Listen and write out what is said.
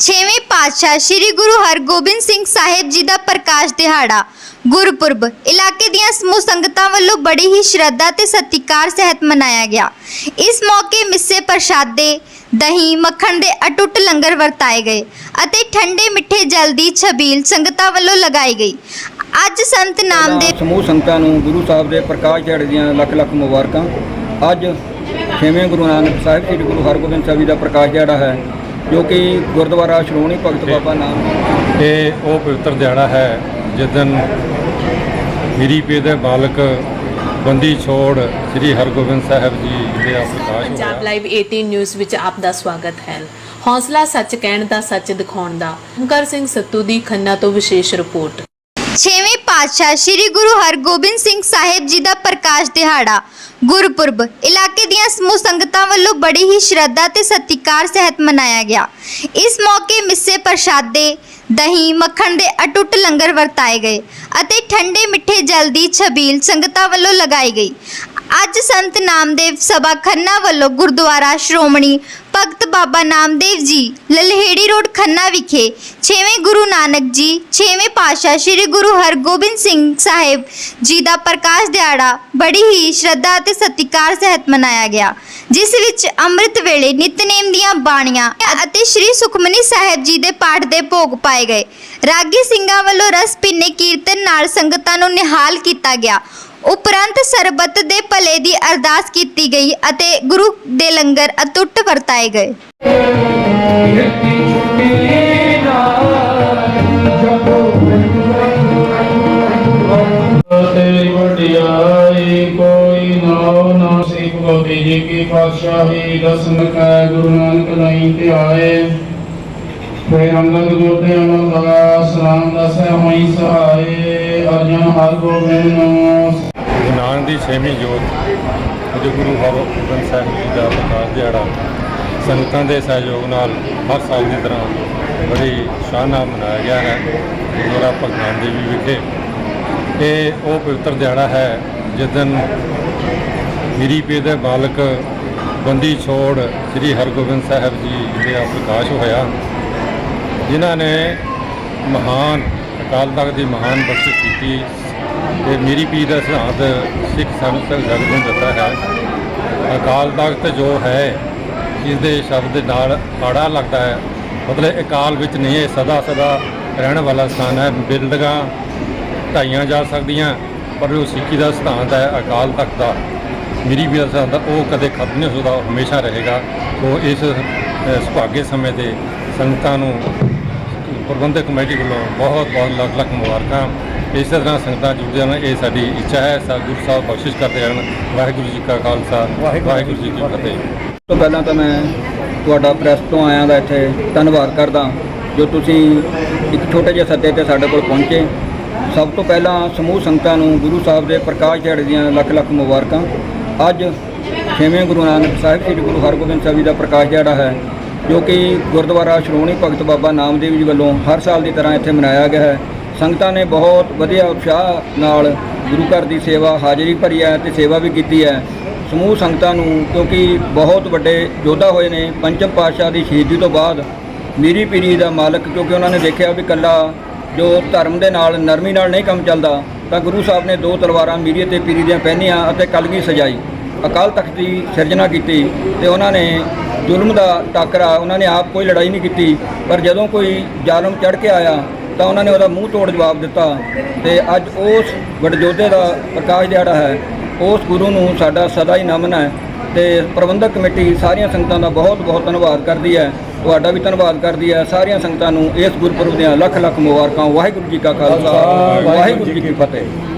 ਛੇਵੇਂ ਪਾਤਸ਼ਾਹ ਸ੍ਰੀ ਗੁਰੂ ਹਰਗੋਬਿੰਦ ਸਿੰਘ ਸਾਹਿਬ ਜੀ ਦਾ ਪ੍ਰਕਾਸ਼ ਦਿਹਾੜਾ। ਗੁਰਪੁਰਬ, ਇਲਾਕੇ ਦੀਆਂ ਸਮੂਹ ਸੰਗਤਾਂ ਵੱਲੋਂ ਬੜੀ ਹੀ ਸ਼ਰਧਾ ਤੇ ਸਤਿਕਾਰ ਸਹਿਤ ਮਨਾਇਆ ਗਿਆ। ਇਸ ਮੌਕੇ ਮਿੱਸੇ ਪ੍ਰਸ਼ਾਦੇ, ਦਹੀਂ, ਮੱਖਣ ਦੇ ਅਟੁੱਟ ਲੰਗਰ ਵਰਤਾਏ ਗਏ ਅਤੇ ਠੰਡੇ ਮਿੱਠੇ ਜਲ ਦੀ ਛਬੀਲ ਸੰਗਤਾਂ ਵੱਲੋਂ ਲਗਾਈ ਗਈ। ਅੱਜ ਸੰਤ ਨਾਮਦੇਵ ਸਮੂਹ ਸੰਗਤਾਂ ਨੂੰ ਗੁਰੂ ਸਾਹਿਬ ਦੇ ਪ੍ਰਕਾਸ਼ ਦਿਹਾੜੇ ਦੀਆਂ ਲੱਖ ਲੱਖ ਮੁਬਾਰਕਾਂ। ਅੱਜ ਛੇਵੇਂ ਗੁਰੂ ਨਾਨਕ ਸਾਹਿਬ ਸ੍ਰੀ ਗੁਰੂ ਹਰਗੋਬਿੰਦ ਸਾਹਿਬ ਜੀ ਦਾ ਪ੍ਰਕਾਸ਼ ਦਿਹਾੜਾ ਹੈ। ਜੋ ਕਿ ਗੁਰਦੁਆਰਾ ਸ਼੍ਰੋਮਣੀ ਭਗਤ ਬਾਬਾ ਨਾਮ ਇਹ ਉਹ ਪਵਿੱਤਰ ਦਿਹਾੜਾ ਹੈ ਜਿਸ ਦਿਨ ਮੇਰੀ ਪੇ ਦੇ ਬਾਲਕ ਬੰਦੀ ਛੋੜ ਸ੍ਰੀ ਹਰਗੋਬਿੰਦ ਸਾਹਿਬ ਜੀ ਦੇ ਆ ਪ੍ਰਕਾਸ਼ ਪੰਜਾਬ ਲਾਈਵ 18 ਨਿਊਜ਼ ਵਿੱਚ ਆਪ ਦਾ ਸਵਾਗਤ ਹੈ। ਹੌਸਲਾ ਸੱਚ ਕਹਿਣ ਦਾ ਸੱਚ ਦਿਖਾਉਣ ਦਾ। ਓਮਕਾਰ ਸਿੰਘ ਸੱਤੂ ਦੀ ਖੰਨਾ ਤੋਂ ਵਿਸ਼ੇਸ਼ ਰਿਪੋਰਟ। ਛੇਵੇਂ ਪਾਤਸ਼ਾਹ ਸ੍ਰੀ ਗੁਰੂ ਹਰਗੋਬਿੰਦ ਸਿੰਘ ਸਾਹਿਬ ਜੀ ਦਾ ਪ੍ਰਕਾਸ਼ ਦਿਹਾੜਾ। ਗੁਰਪੁਰਬ, ਇਲਾਕੇ ਦੀਆਂ ਸਮੂਹ ਸੰਗਤਾਂ ਵੱਲੋਂ ਬੜੀ ਹੀ ਸ਼ਰਧਾ ਤੇ ਸਤਿਕਾਰ ਸਹਿਤ ਮਨਾਇਆ ਗਿਆ। ਇਸ ਮੌਕੇ ਮਿੱਸੇ ਪ੍ਰਸ਼ਾਦੇ, ਦਹੀਂ, ਮੱਖਣ ਦੇ ਅਟੁੱਟ ਲੰਗਰ ਵਰਤਾਏ ਗਏ ਅਤੇ ਠੰਡੇ ਮਿੱਠੇ ਜਲ ਦੀ ਛਬੀਲ ਸੰਗਤਾਂ ਵੱਲੋਂ ਲਗਾਈ ਗਈ। ਅੱਜ ਸੰਤ ਨਾਮਦੇਵ ਸਭਾ ਖੰਨਾ ਵੱਲੋਂ ਗੁਰਦੁਆਰਾ ਸ਼੍ਰੋਮਣੀ ਭਗਤ ਬਾਬਾ ਨਾਮਦੇਵ ਜੀ ਲਲਹੇੜੀ ਰੋਡ ਖੰਨਾ ਵਿਖੇ 6ਵੇਂ ਗੁਰੂ ਨਾਨਕ ਜੀ 6ਵੇਂ ਪਾਤਸ਼ਾਹ ਸ੍ਰੀ ਗੁਰੂ ਹਰਗੋਬਿੰਦ ਸਿੰਘ ਸਾਹਿਬ ਜੀ ਦਾ ਪ੍ਰਕਾਸ਼ ਦਿਹਾੜਾ ਬੜੀ ਹੀ ਸ਼ਰਧਾ ਅਤੇ ਸਤਿਕਾਰ ਸਹਿਤ ਮਨਾਇਆ ਗਿਆ, ਜਿਸ ਵਿੱਚ ਅੰਮ੍ਰਿਤ ਵੇਲੇ ਨਿਤਨੇਮ ਦੀਆਂ ਬਾਣੀਆਂ ਅਤੇ ਸ੍ਰੀ ਸੁਖਮਨੀ ਸਾਹਿਬ ਜੀ ਦੇ ਪਾਠ ਦੇ ਭੋਗ ਪਾਏ ਗਏ। ਰਾਗੀ ਸਿੰਘਾਂ ਵੱਲੋਂ ਰਸ ਭਿੰਨੇ ਕੀਰਤਨ ਨਾਲ ਸੰਗਤਾਂ ਨੂੰ ਨਿਹਾਲ ਕੀਤਾ ਗਿਆ। ਉਪਰੰਤ ਸਰਬੱਤ ਦੇ ਭਲੇ ਦੀ ਅਰਦਾਸ ਕੀਤੀ ਗਈ ਅਤੇ ਗੁਰੂ ਦੇ ਲੰਗਰ ਅਤੁੱਟ ਵਰਤਾਏ ਗਏ। ਤੇਰੀ ਜੀ ਕੀ ਪਾਤਸ਼ਾਹੀ ਦਸਨ ਕੈ, ਗੁਰੂ ਨਾਨਕ ਨਹੀਂ ਧਿਆਏ। ਫਿਰ ਅੰਗਦ ਜੋਤੇ ਅਮਰਦਾਸ ਰਾਮਦਾਸ ਹੋਈ ਸਹਾਏ। ਅਰਜਨ ਹਰ ਗੋਬਿੰਦ ਨੂੰ ਗੁਰੂ ਨਾਨਕ ਦੀ ਛੇਵੀਂ ਜੋਤ, ਜੋ ਗੁਰੂ ਹਰਗੋਬਿੰਦ ਸਾਹਿਬ ਜੀ ਦਾ ਪ੍ਰਕਾਸ਼ ਦਿਹਾੜਾ ਸੰਗਤਾਂ ਦੇ ਸਹਿਯੋਗ ਨਾਲ ਹਰ ਸਾਲ ਦੀ ਤਰ੍ਹਾਂ ਬੜੀ ਸ਼ਾਨ ਨਾਲ ਮਨਾਇਆ ਗਿਆ ਹੈ, ਗੁਰਦੁਆਰਾ ਭਗਵਾਨ ਦੇਵੀ ਵਿਖੇ। ਇਹ ਉਹ ਪਵਿੱਤਰ ਦਿਹਾੜਾ ਹੈ, ਜਿਸ ਦਿਨ ਮੇਰੀ ਪੇ ਦੇ ਬਾਲਕ ਬੰਦੀ ਛੋੜ ਸ੍ਰੀ ਹਰਗੋਬਿੰਦ ਸਾਹਿਬ ਜੀ ਦੇ ਪ੍ਰਕਾਸ਼ ਹੋਇਆ। ਜਿਨ੍ਹਾਂ ਨੇ ਮਹਾਨ ਅਕਾਲ ਤਖਤ ਦੀ ਮਹਾਨ ਬਖਸ਼ਿਸ਼ ਕੀਤੀ। ਤੇ ਮੇਰੀ ਪੀਰ ਦਾ ਸਿਧਾਂਤ ਸਿੱਖ ਸੰਗਤ ਜਗਤ ਨੂੰ ਦਿੱਤਾ ਹੈ। ਅਕਾਲ ਤਖਤ ਜੋ ਹੈ ਇਸ ਦੇ ਸ਼ਬਦ ਦੇ ਨਾਲ ਆੜਾ ਲੱਗਦਾ ਹੈ, ਮਤਲਬ ਅਕਾਲ ਵਿੱਚ ਨਹੀਂ ਹੈ ਸਦਾ ਸਦਾ ਰਹਿਣ ਵਾਲਾ ਸਥਾਨ ਹੈ। ਬਿਲਡਿੰਗਾਂ ਢਾਈਆਂ ਜਾ ਸਕਦੀਆਂ, ਪਰ ਉਹ ਸਿੱਖੀ ਦਾ ਸਿਧਾਂਤ ਹੈ ਅਕਾਲ ਤਖਤ ਦਾ, ਮੇਰੀ ਵੀ ਸਿਧਾਂਤ ਦਾ ਉਹ ਕਦੇ ਖਤਮ ਨਹੀਂ ਹੁੰਦਾ ਉਹ ਹਮੇਸ਼ਾ ਰਹੇਗਾ। ਉਹ ਇਸ ਸੁਭਾਗੇ ਸਮੇਂ 'ਤੇ ਸੰਗਤਾਂ ਨੂੰ ਪ੍ਰਬੰਧਕ ਕਮੇਟੀ ਵੱਲੋਂ ਬਹੁਤ ਬਹੁਤ ਲੱਖ ਲੱਖ ਮੁਬਾਰਕਾਂ। ਇਸੇ ਤਰ੍ਹਾਂ ਸੰਗਤਾਂ ਜੁੜਦੀਆਂ ਨੇ ਇਹ ਸਾਡੀ ਇੱਛਾ ਹੈ ਸਤਿਗੁਰੂ ਸਾਹਿਬ ਬਖਸ਼ਿਸ਼ ਕਰਦੇ ਰਹਿਣ। ਵਾਹਿਗੁਰੂ ਜੀ ਕਾ ਖਾਲਸਾ ਵਾਹਿਗੁਰੂ ਜੀ ਕੀ ਫਤਿਹ। ਤੋਂ ਪਹਿਲਾਂ ਤਾਂ ਮੈਂ ਤੁਹਾਡਾ ਪ੍ਰੈਸ ਤੋਂ ਆਇਆਂ ਦਾ ਇੱਥੇ ਧੰਨਵਾਦ ਕਰਦਾ ਜੋ ਤੁਸੀਂ ਇੱਕ ਛੋਟੇ ਜਿਹੇ ਸੱਦੇ ਤੇ ਸਾਡੇ ਕੋਲ ਪਹੁੰਚੇ। ਸਭ ਤੋਂ ਪਹਿਲਾਂ ਸਮੂਹ ਸੰਗਤਾਂ ਨੂੰ ਗੁਰੂ ਸਾਹਿਬ ਦੇ ਪ੍ਰਕਾਸ਼ ਦਿਹਾੜੇ ਦੀਆਂ ਲੱਖ ਲੱਖ ਮੁਬਾਰਕਾਂ। ਅੱਜ ਛੇਵੇਂ ਗੁਰੂ ਨਾਨਕ ਸਾਹਿਬ ਸ੍ਰੀ ਗੁਰੂ ਹਰਗੋਬਿੰਦ ਸਾਹਿਬ ਜੀ ਦਾ ਪ੍ਰਕਾਸ਼ ਦਿਹਾੜਾ ਹੈ। ਜੋ ਕਿ ਗੁਰਦੁਆਰਾ ਸ਼੍ਰੋਮਣੀ ਭਗਤ ਬਾਬਾ ਨਾਮਦੇਵ ਜੀ ਵੱਲੋਂ ਹਰ ਸਾਲ ਦੀ ਤਰ੍ਹਾਂ ਇੱਥੇ ਮਨਾਇਆ ਗਿਆ ਹੈ। ਸੰਗਤਾਂ ਨੇ ਬਹੁਤ ਵਧੀਆ ਉਤਸ਼ਾਹ ਨਾਲ ਗੁਰੂ ਘਰ ਦੀ ਸੇਵਾ ਹਾਜ਼ਰੀ ਭਰੀ ਹੈ ਤੇ ਸੇਵਾ ਵੀ ਕੀਤੀ ਹੈ। ਸਮੂਹ ਸੰਗਤਾਂ ਨੂੰ ਕਿਉਂਕਿ ਬਹੁਤ ਵੱਡੇ ਯੋਧਾ ਹੋਏ ਨੇ ਪੰਚਮ ਪਾਤਸ਼ਾਹ ਦੀ ਸ਼ਹੀਦੀ ਤੋਂ ਬਾਅਦ ਮੀਰੀ ਪੀਰੀ ਦਾ ਮਾਲਕ ਕਿਉਂਕਿ ਉਹਨਾਂ ਨੇ ਦੇਖਿਆ ਵੀ ਕੱਲਾ ਜੋ ਧਰਮ ਦੇ ਨਾਲ ਨਰਮੀ ਨਾਲ ਨਹੀਂ ਕੰਮ ਚੱਲਦਾ, ਤਾਂ ਗੁਰੂ ਸਾਹਿਬ ਨੇ ਦੋ ਤਲਵਾਰਾਂ ਮੀਰੀ ਤੇ ਪੀਰੀ ਦੀਆਂ ਪਹਿਨੀਆਂ ਅਤੇ ਕਲਗੀ ਸਜਾਈ। ਅਕਾਲ ਤਖਤ ਦੀ ਸਿਰਜਣਾ ਕੀਤੀ ਤੇ ਉਹਨਾਂ ਨੇ ਜ਼ੁਲਮ ਦਾ ਟਾਕਰਾ ਉਹਨਾਂ ਨੇ ਆਪ ਕੋਈ ਲੜਾਈ ਨਹੀਂ ਕੀਤੀ ਪਰ ਜਦੋਂ ਕੋਈ ਜ਼ਾਲਮ ਚੜ ਕੇ ਆਇਆ ਤਾਂ ਉਹਨਾਂ ਨੇ ਉਹਦਾ ਮੂੰਹ ਤੋੜ ਜਵਾਬ ਦਿੱਤਾ। ਤੇ ਅੱਜ ਉਸ ਵਡਜੋਧੇ ਦਾ ਪ੍ਰਕਾਸ਼ ਦਿਹਾੜਾ ਹੈ। ਉਸ ਗੁਰੂ ਨੂੰ ਸਾਡਾ ਸਦਾ ਹੀ ਨਮਨ ਹੈ ਤੇ ਪ੍ਰਬੰਧਕ ਕਮੇਟੀ ਸਾਰੀਆਂ ਸੰਗਤਾਂ ਦਾ ਬਹੁਤ ਬਹੁਤ ਧੰਨਵਾਦ ਕਰਦੀ ਹੈ। ਤੁਹਾਡਾ ਵੀ ਧੰਨਵਾਦ ਕਰਦੀ ਹੈ। ਸਾਰੀਆਂ ਸੰਗਤਾਂ ਨੂੰ ਇਸ ਗੁਰਪੁਰਬ ਦੀਆਂ ਲੱਖ ਲੱਖ ਮੁਬਾਰਕਾਂ। ਵਾਹਿਗੁਰੂ ਜੀ ਕਾ ਖਾਲਸਾ। ਵਾਹਿਗੁਰੂ ਜੀ ਕੀ ਫਤਿਹ।